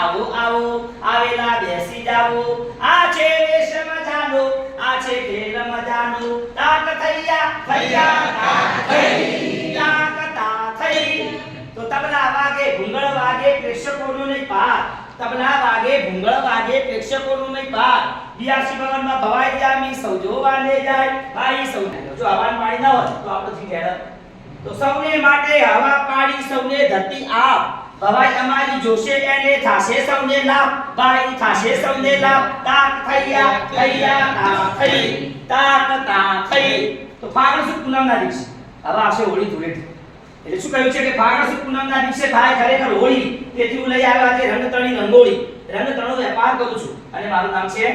આવો આવો, આવેલા બેસી જાવો આ છે વેશ મજાનો, આ છે ખેલ મજાનો. તાક થૈયા થૈયા, તાક થઈ તાક તા થઈ તો તબલા વાગે, ભૂંગળ વાગે, પ્રેક્ષકોનો નહીં પાર. તબલા વાગે, ભૂંગળ વાગે, પ્રેક્ષકોનો નહીં પાર. બિયાસી ભવનમાં ભવાઈ જામી સૌ જોવાને જાય. ભાઈ સૌ જો હવાન પાણી ના હોય, તો આપણે થી તો સૌને માટે હવા પાડી, સૌને ધરતી આપ. ભવાઈ અમારી જોશે એને થાશે સૌને લાભ, ભાઈ થાશે સૌને લાભ. તાક થૈયા થૈયા તાક થઈ, તાક તા થઈ. તો ફાગણ સુદ પૂનમના દિવસે. હવે આવશે હોળી ધૂળેટી. એટલે શું કહ્યું છે કે ફાગણ સુદ પૂનમના દિવસે થાય ખરેખર હોળી તેથી હું લઈ આવ્યો આજે રંગતણી રંગોળી. રંગતણનો વેપાર કરું છું અને મારું નામ છે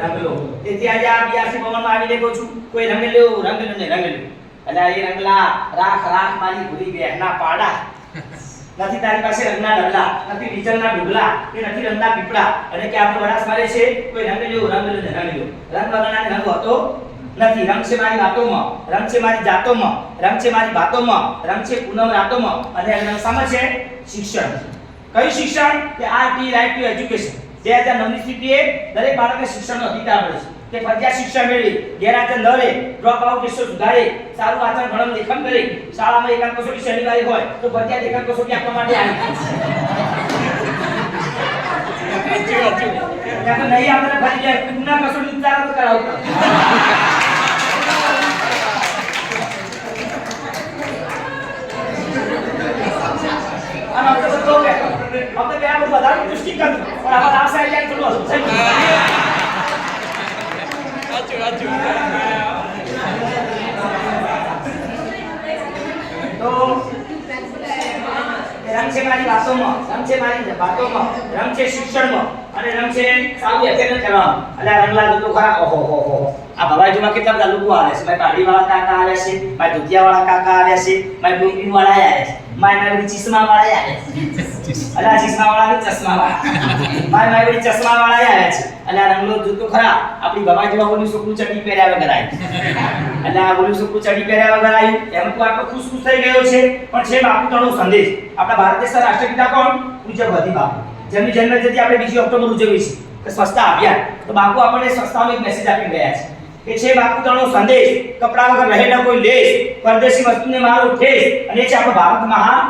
રંગલો. તેથી આજે આ બિયાસી ભવનમાં આવી કહું છું. કોઈ રંગલો રંગલો રંગ ને રંગલો એટલે એ રંગલા રાખ રાખ મારી ભૂલી બેહના પાડા. નથી તારી પાસે રંગના ડબલા, નથી ડીઝલના ડુગલા કે નથી રંગના પીપળા. અને કે આપણે વડાસ મારે છે, કોઈ રંગ લેવો રંગ લેવો રંગ લેવો. રંગ વગરના રંગ હતો નથી. રંગ છે મારી વાતોમાં. રંગ છે મારી જાતોમાં. રંગ છે મારી વાતોમાં. રંગ છે પૂનમ રાતોમાં. અને રંગ સમજ છે? શિક્ષણ. કયું શિક્ષણ? કે R T right to education. બે હજાર નવની સ્થિતિએ દરેક બાળકને શિક્ષણનો અધિકાર મળે છે. કે ફરજિયાત શિક્ષણ મેળવી ગેરહાજર ન રહે ડ્રોપ આઉટ રેશિયો સુધારે સારું વાંચન ભણન લેખન કરે શાળામાં એકાંત કસોટી શનિવારે હોય તો ફરજિયાત એકાંત કસોટી આપવા માટે આવી ત્યાં તો નહીં આપણે ફરી જાય પુનઃ કસોટી ઉતાર જ કરાવતા અને આપણે તો તો કે આપણે બે આપણે વધારે પુષ્ટિ કરી પણ આપણે આ સાઈડ જાય થોડું તો, રંગ છે મારી વાતોમાં, રંગ મારી વાતોમાં રમશે શિક્ષણમાં, અને રમશે સારું એફેર કરવામાં એટલે રંગલા લોકો ખરા? ઓહો હો હો. આ ભવાઈજીમાં કેટલા બધા લોકો આવે છે? મારી પાડી વાળા કાકા આવે છે મારી ધોતિયા વાળા કાકા આવે છે મારી ડુંગળી વાળા આવે છે. મારી મારી ચશ્મા વાળા આવે છે. અરે આ ચશ્મા વાળા ની ચશ્મા વાળા મારી મારી ચશ્મા વાળા આવે છે. અને આ રંગલો જૂતો ખરા. આપણી ભવાઈજીમાં બોલી છોકરું ચડી પહેર્યા વગર આવી એટલે આ બોલી છોકરું ચડી પહેર્યા વગર આવી એમ તો આટલો ખુશ ખુશ થઈ ગયો છે. પણ છે બાપુ તણો સંદેશ. આપણા ભારત દેશના રાષ્ટ્રપિતા કોણ? પૂજ્ય ગાંધી બાપુ. જેમની જતી આપણે બીજી ઓક્ટોબર ઉજવીએ છીએ. કે સ્વચ્છતા અભિયાન. તો બાપુ આપણને સ્વચ્છતાનો એક મેસેજ આપી ગયા છે. કે છે બાપુ સંદેશ કપડા વગર રહે ન કોઈ લેશ પરદેશી વસ્તુને મારો ઠેસ અને છે આપણો ભારત મહાન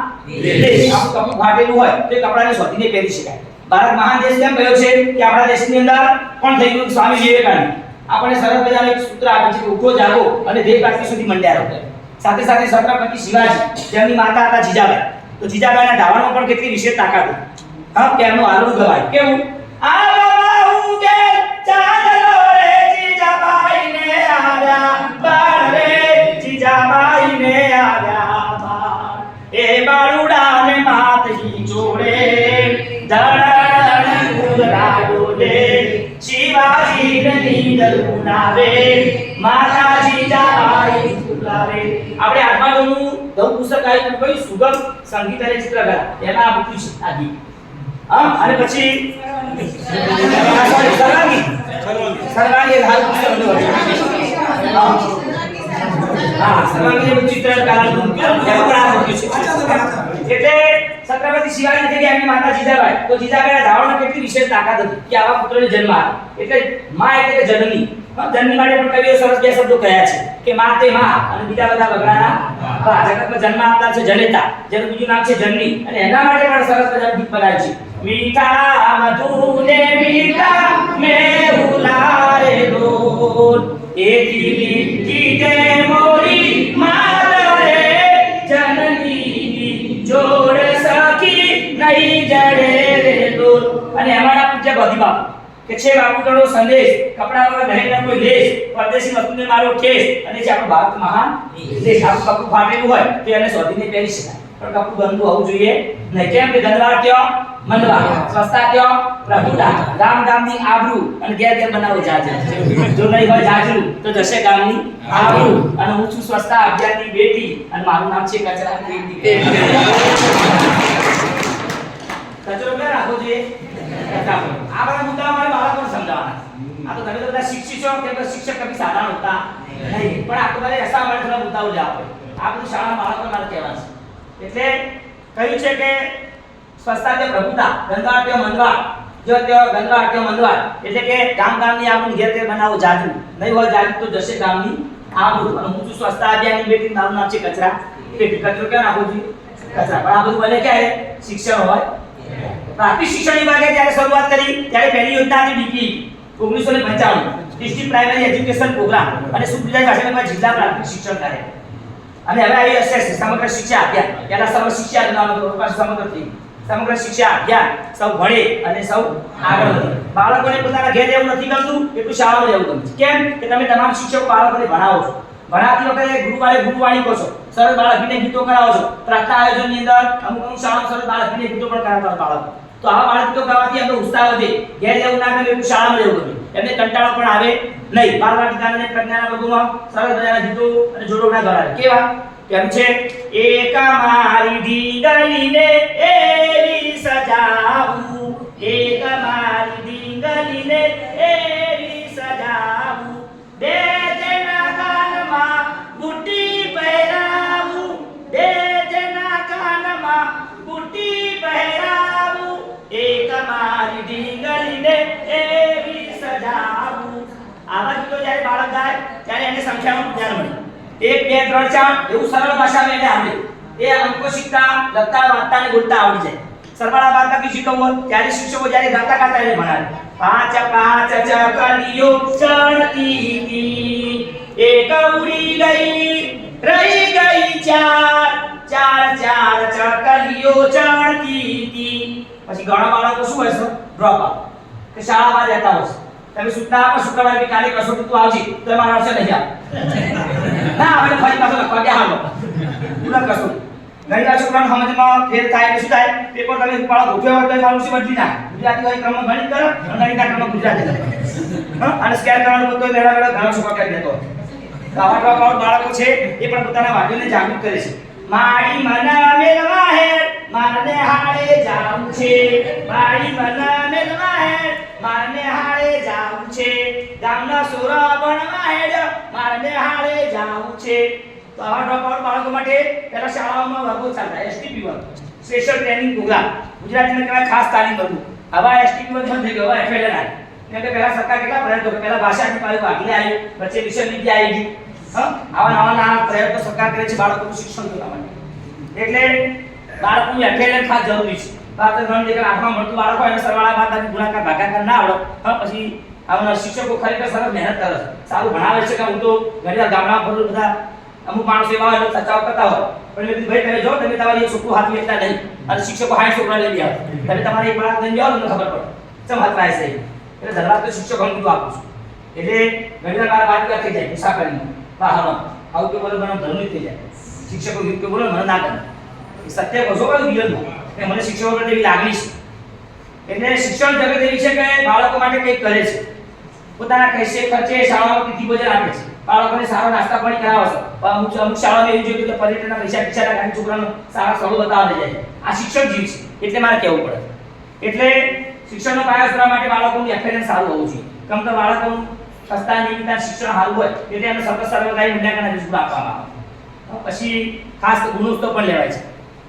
દેશ. આપ કપડું ફાટેલું હોય તો એ કપડાને શોધીને પહેરી શકાય. ભારત મહાન દેશ કેમ કયો છે કે આપણા દેશની અંદર કોણ થઈ ગયું? સ્વામી વિવેકાનંદ. આપણે સરસ મજાનું એક સૂત્ર આપ્યું છે ઉઠો જાગો અને દેહ પ્રાપ્તિ સુધી મંડ્યા. રહો સાથે સાથે છત્રપતિ શિવાજી જેમની માતા હતા જીજાબાઈ. તો જીજાબાઈના ધાવણમાં પણ કેટલી વિશેષ તાકાત હતી. હા કેમનું આલું ગવાય. કેવું? આ બાબા હું કે રે સંગીત પછી સર્વાંગી. સર્વાંગી છત્રપતિ શિવાજી થઈ કે એમની માતા જીજાબાઈ તો જીજાબાઈના ધાવણમાં કેટલી વિશેષ તાકાત હતી કે આવા પુત્રને જન્મ આપે. એટલે માં એટલે કે જનની. જન્મી માટે પણ કવિઓ સરસ બે શબ્દો કહ્યા છે કે માં તે માં અને બીજા બધા વગડાના બા. જગતમાં જન્મ આપનાર છે જનેતા. જેનું બીજું નામ છે જનની. અને એના માટે પણ સરસ મજાનું ગીત બનાવ્યું છે. મીઠા મધુને મીઠા મેહુલા રે લોલ એથી મીઠી મોરી મારે બાપુ કે છે બાપુ સંદેશ કપડા વગર નહીં ન કોઈ દેશ પરદેશી વસ્તુને મારો કેસ અને જે આપણો ભારત મહાન દેશ આપણું કપડું ફાટેલું હોય તો એને શોધીને પહેરી શકાય. પણ કપડું ગંદુ હોવું જોઈએ નહીં. કેમ કે ગંદવાર કયો? મંદવાર સ્વસ્થતા કયો? પ્રભુતા. ગામ ગામની આબરૂ અને ઘેર ઘેર બનાવો જાજરૂ જો નહીં હોય જાજરૂ તો જશે ગામની આબરૂ. અને હું છું સ્વસ્થતા અભિયાનની બેટી અને મારું નામ છે કચરા. બેટી કચરો ક્યાં રાખવો જોઈએ? આ બધા મુદ્દાઓ મારે બાળકોને સમજાવવાના આ તો તમે તો બધા શિક્ષિત છો કે શિક્ષક કભી સાધારણ હોતા નહીં. પણ આ તો મારે એસા મારે થોડા મુદ્દાઓ લેવા પડે આ બધું શાળા બાળકો મારે કહેવાનું છે. એટલે કહ્યું છે કે સ્વચ્છતા તે પ્રભુતા ગંદવાડ તે જો તે તે મંદવાડ એટલે કે ગામ ગામની આપણું ઘેર ઘેર બનાવો જાજુ. નહીં હોય જાજુ તો જશે ગામની આબરૂ. અને હું છું સ્વચ્છતા અભિયાનની બેટી મારું નામ છે કચરા. પેટી કચરો ક્યાં નાખો છું? કચરા. પણ આ બધું બને ક્યારે શિક્ષણ હોય પ્રાથમિક શિક્ષણની વાગે જ્યારે શરૂઆત કરી, ત્યારે પહેલી યોજના હતી ડીપી ઓગણીસો ને પંચાવન ડિસ્ટ્રિક્ટ પ્રાઇમરી એજ્યુકેશન પ્રોગ્રામ અને સુપ્રીજાઈ ભાષામાં જિલ્લા પ્રાથમિક શિક્ષણ કાર્ય. અને હવે આવી હશે સમગ્ર શિક્ષા અભિયાન. પહેલા સમગ્ર શિક્ષા અભિયાન સમગ્ર થઈ સમગ્ર શિક્ષા અભિયાન સૌ ભણે અને સૌ આગળ બાળકોને પોતાના ઘેર રહેવું નથી ગમતું, એટલું શાળામાં રહેવું ગમે છે કેમ? કે તમે તમામ શિક્ષકો બાળકોને ભણાવો છો. ભણાતી વખતે ગુરુવારે ગુરુવાણી કહો છો. સરસ બાળકીને ગીતો કરાવો છો. પ્રાર્થના આયોજનની અંદર અમુક અમુક શાળામાં સરસ બાળકીને ગીતો પણ કરાવતા બાળકો. તો આવા બાળક ગાવાથી એમનો ઉત્સાહ વધે. ઘેર રહેવું ના ગમે એવું શાળામાં રહેવું ગમે. એમને કંટાળો પણ આવે નહીં. બાળ વાટિકા અને પ્રજ્ઞાના વર્ગોમાં સરસ મજાના ગીતો અને જોડોના ગળાવે કેવા? કેમ છે? એક મારી દીગલીને એવી સજાવું. એક મારી દીગલીને એવી સજાવું. બે બાળક ગાય ત્યારે એને સંખ્યાનું જ્ઞાન મળે એક બે ત્રણ ચાર એવું સરળ ભાષામાં એને આવડે એ અંકો શીખતા લખતા વાંચતા અને બોલતા આવડી જાય સરવાળા બાદબાકી શીખવો ત્યારે શિક્ષકો જ્યારે ગાતા ગાતા એને ભણાવે પાંચ પાંચ ચકલીઓ ચણતી હતી એક ઉડી ગઈ રહી ગઈ ચાર ચાર ચાર ચકલીઓ ચણતી હતી પછી ઘણા બાળકો શું હોય છે ડ્રોપ આઉટ કે શાળામાં રહેતા હોય છે તમે સૂચના આપો શુક્રવારે કે કાલે કસોટી તું આવજે તો મારા આવશે નહીં આવ ના, હવે ફરી પાછો લખવા ગયા હાલો. પૂરા કસોટી ઘણી વાર છોકરાને સમજમાં ફેર થાય કે શું થાય, પેપર તમે પાડો ગોઠવ્યો હોય તો મારું શું બદલી નાખે? ગુજરાતી હોય ક્રમ ગણિત કરો અને ગણિતના ક્રમમાં ગુજરાતી અને સ્કેન કરવાનું બધું મેળા મેળા ઘણા છોકરા કરી દેતો આવા આવા બાળકો છે, એ પણ પોતાના વાલીઓને જાગૃત કરે છે. મારી મના મેલવા હે મારને હાડે જાવું છે. મારી મના મેલવા હે મારને હાડે જાવું છે. ગામના સોરા ભણવા હેડ, મારને હાડે જાવું છે. તો આવા ડ્રોપઆઉટ બાળકો માટે પહેલા શાળાઓમાં વર્ગો ચાલતા એસટીપી વર્ગ. સ્પેશિયલ ટ્રેનિંગ પ્રોગ્રામ ગુજરાતીમાં કહેવાય ખાસ તાલીમ વર્ગ. આવા એસટીપી વર્ગ થઈ ગયો. હવે એફએલએન આવી કે પહેલા સરકાર કેટલા પ્રયત્નો પહેલા ભાષાની પાયું આગળ આવી વચ્ચે વિષય નીતિ આવી ગયું આવા નવા નવા પ્રયત્નો સરકાર કરે છે બાળકોનું શિક્ષણ કરવા માટે. એટલે બાળકોનું એફએલએન ખાસ જરૂરી છે. બાળક ઘણી જગ્યાએ આઠમાં મળતું બાળકો એને સરવાળા બાદ ગુણાકાર ભાગાકાર ના આવડો. હા, પછી આવનાર શિક્ષકો ખરેખર સરસ મહેનત કરે છે. સારું ભણાવે છે કે હું તો ઘણી ગામડા પર બધા અમુક માણસો એવા હોય સચાવ કરતા હોય. પણ મેં ભાઈ, તમે જો, તમે તમારી એક છોકરું હાથ વેચતા નહીં. અને શિક્ષકો હાથ છોકરા લઈ આવો. તમે તમારે એક બાળક લઈને જાઓ તમને ખબર પડે. ચમ હાથ રાય છે એટલે ધરવા તો શિક્ષકો કીધું આપું છું. એટલે ઘણી વાર વાત થઈ જાય, મુસાફરીમાં વાહનો આવું કે બોલો મને ધર્મ થઈ જાય. શિક્ષકો કે બોલો, મને ના કરે સત્ય કહો કયું જીવનમાં. કે મને શિક્ષકો પ્રત્યે એવી લાગણી છે. એટલે શિક્ષણ જગત એવી છે કે બાળકો માટે કંઈક કરે છે. પોતાના કૈસે ખર્ચે શાળામાં તિથિ ભોજન આપે છે. બાળકોને સારો નાસ્તા પાણી કરાવે છે. અમુક અમુક શાળામાં એવું જોયું કે પર્યટનના પૈસા બિચારા ગાડી છોકરાનો સારા સ્થળો બતાવવા જાય. આ શિક્ષક જીવ છે, એટલે મારે કહેવું પડે. એટલે શિક્ષણનો પાયો કરવા માટે બાળકોનું એફએલએન સારું હોવું જોઈએ. કેમ કે બાળકોનું સસ્તા નિયમિતતા શિક્ષણ સારું હોય, એટલે એમને સતત સર્વકારી મૂલ્યાંકન આપવામાં આવે. પછી ખાસ ગુણોત્સવ પણ લેવાય છે.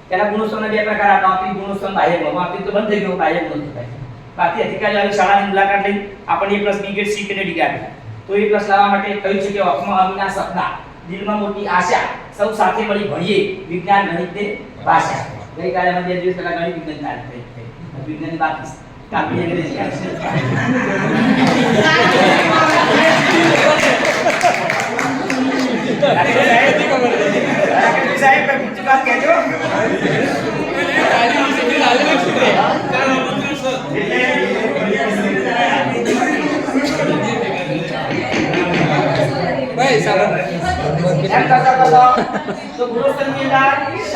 તેના ગુણોત્સવના બે પ્રકાર આપણા આપી ગુણોત્સવ બાહ્ય ગુણ. આપી તો બંધ થઈ ગયો બાહ્ય ગુણોત્સવ થાય. બાકી અધિકારી આવી શાળાની મુલાકાત લઈ આપણને A plus B grade C grade આપી. તો એ પ્લસ લાવવા માટે કહ્યું છે કે અખમાં અમીના સપના દિલમાં મોટી આશા સૌ સાથે મળી ભણીએ વિજ્ઞાન ગણિત ને ભાષા. ગઈકાલે અમે બે દિવસ પહેલા ગણિત વિજ્ઞાન તારીખ થઈ વિજ્ઞાનની બાકી કાપી અંગ્રેજી આવશે.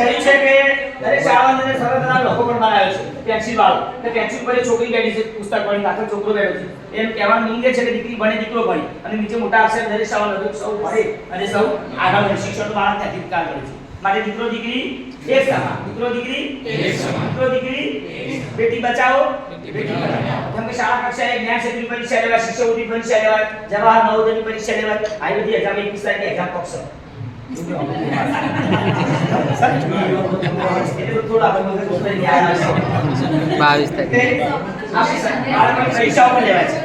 અંદર છે કે દરેક શાળાની અને સરસ લોકો પણ બનાવ્યો છે. પેન્સિલ વાળો. તો પેન્સિલ પર છોકરી બેઠી છે પુસ્તક ભણી પાછળ છોકરો બેઠો છે. એમ કહેવાનું મીનિંગ છે કે દીકરી ભણે દીકરો ભણે. અને નીચે મોટા અક્ષર દરેક શાળામાં લોકો સૌ ભણે અને સૌ આગળ વધે. શિક્ષણ બાળક ત્યાંથી વિકાસ કરે છે. માટે દીકરો દીકરી એક સમાન. દીકરો દીકરી એક સમાન. દીકરો દીકરી બેટી બચાવો. જેમ કે શાળા કક્ષાએ જ્ઞાન ક્ષેત્રની પરીક્ષા લેવાય શિષ્યવૃત્તિ પરીક્ષા લેવાય જવાહર નવોદયની પરીક્ષા લેવાય. આવી બધી એક્ઝામ એક તારીખે એક્ઝામ પક્ષ બાવીસ તારીખ. પરીક્ષાઓ પણ લેવાય છે.